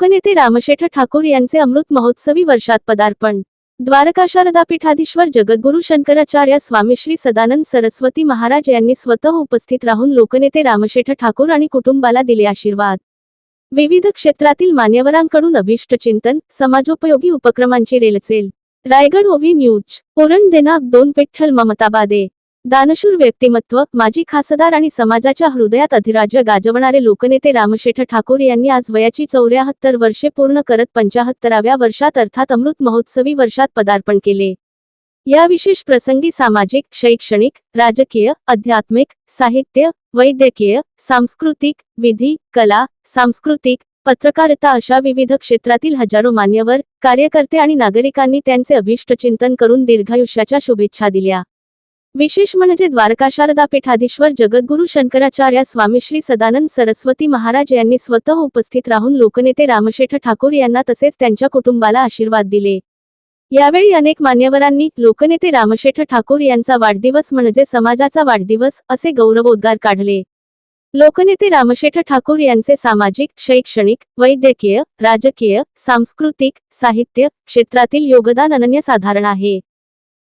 लोकनेते रामशेठ ठाकूर यांचे अमृत महोत्सवी वर्षात पदार्पण. द्वारका शारदापीठाधीश्वर जगद्गुरु शंकराचार्य स्वामी श्री सदानंद सरस्वती महाराज यांनी स्वतः उपस्थित राहून लोकनेते रामशेठ ठाकूर आणि कुटुंबाला दिले आशीर्वाद. विविध क्षेत्रातील मान्यवरांकडून अभिष्ट चिंतन समाजोपयोगी उपक्रमांची रेलचेल. Raigad O V news. पुरण देनाक दोन पिठ्ठल ममताबादे. दानशूर व्यक्तिमत्व माजी खासदार आणि समाजाच्या हृदयात अधिराज्य गाजवणारे लोकनेते रामशेठ ठाकूर यांनी आज वयाची चौऱ्याहत्तर वर्षे पूर्ण करत पंचाहत्तराव्या वर्षात अर्थात अमृत महोत्सवी वर्षात पदार्पण केले. या विशेष प्रसंगी सामाजिक शैक्षणिक राजकीय आध्यात्मिक साहित्य वैद्यकीय सांस्कृतिक विधी कला सांस्कृतिक पत्रकारिता अशा विविध क्षेत्रातील हजारो मान्यवर कार्यकर्ते आणि नागरिकांनी त्यांचे अभिष्ट चिंतन करून दीर्घायुष्याच्या शुभेच्छा दिल्या. विशेष म्हणजे द्वारका शारदापीठाधीश्वर जगद्गुरु शंकराचार्य स्वामी श्री सदानंद सरस्वती महाराज यांनी स्वतः उपस्थित राहून लोकनेते रामशेठ ठाकूर यांना तसेच त्यांच्या कुटुंबाला आशीर्वाद दिले. यावेळी अनेक मान्यवरांनी लोकनेते रामशेठ ठाकूर यांचा वाढदिवस म्हणजे समाजाचा वाढदिवस असे गौरवोद्गार काढले. लोकनेते रामशेठ ठाकूर यांचे सामाजिक शैक्षणिक वैद्यकीय राजकीय सांस्कृतिक साहित्य क्षेत्रातील योगदान अनन्यसाधारण आहे.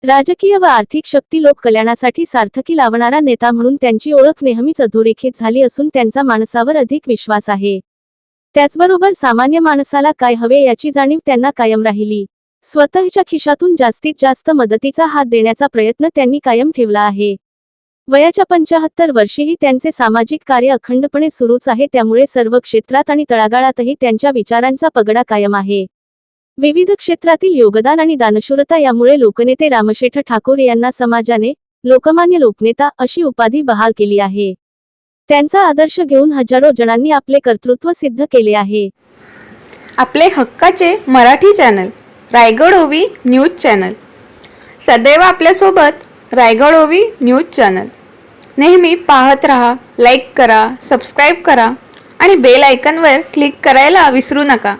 राजकीय व आर्थिक शक्ती लोक कल्याणासाठी सार्थकी लावणारा नेता म्हणून त्यांची ओळख नेहमीच अधोरेखित झाली असून त्यांचा माणसावर अधिक विश्वास आहे. त्याचबरोबर सामान्य माणसाला काय हवे याची जाणीव त्यांना कायम राहिली. स्वतःच्या खिशातून जास्तीत जास्त मदतीचा हात देण्याचा प्रयत्न त्यांनी कायम ठेवला आहे. वयाच्या पंचाहत्तर वर्षीही त्यांचे सामाजिक कार्य अखंडपणे सुरूच आहे त्यामुळे सर्व क्षेत्रात आणि तळागाळातही त्यांच्या विचारांचा पगडा कायम आहे. विविध क्षेत्रातील योगदान आणि दानशूरता यामुळे लोकनेते रामशेठ ठाकूर यांना समाजाने लोकमान्य लोकनेता अशी उपाधी बहाल केली आहे. त्यांचा आदर्श घेऊन हजारो जणांनी आपले कर्तृत्व सिद्ध केले आहे. आपले हक्काचे मराठी चॅनल रायगड ओवी न्यूज चॅनल. सदैव आपल्यासोबत रायगड ओवी न्यूज चॅनल. नेहमी पाहत रहा लाईक करा सबस्क्राईब करा आणि बेल आयकनवर क्लिक करायला विसरू नका.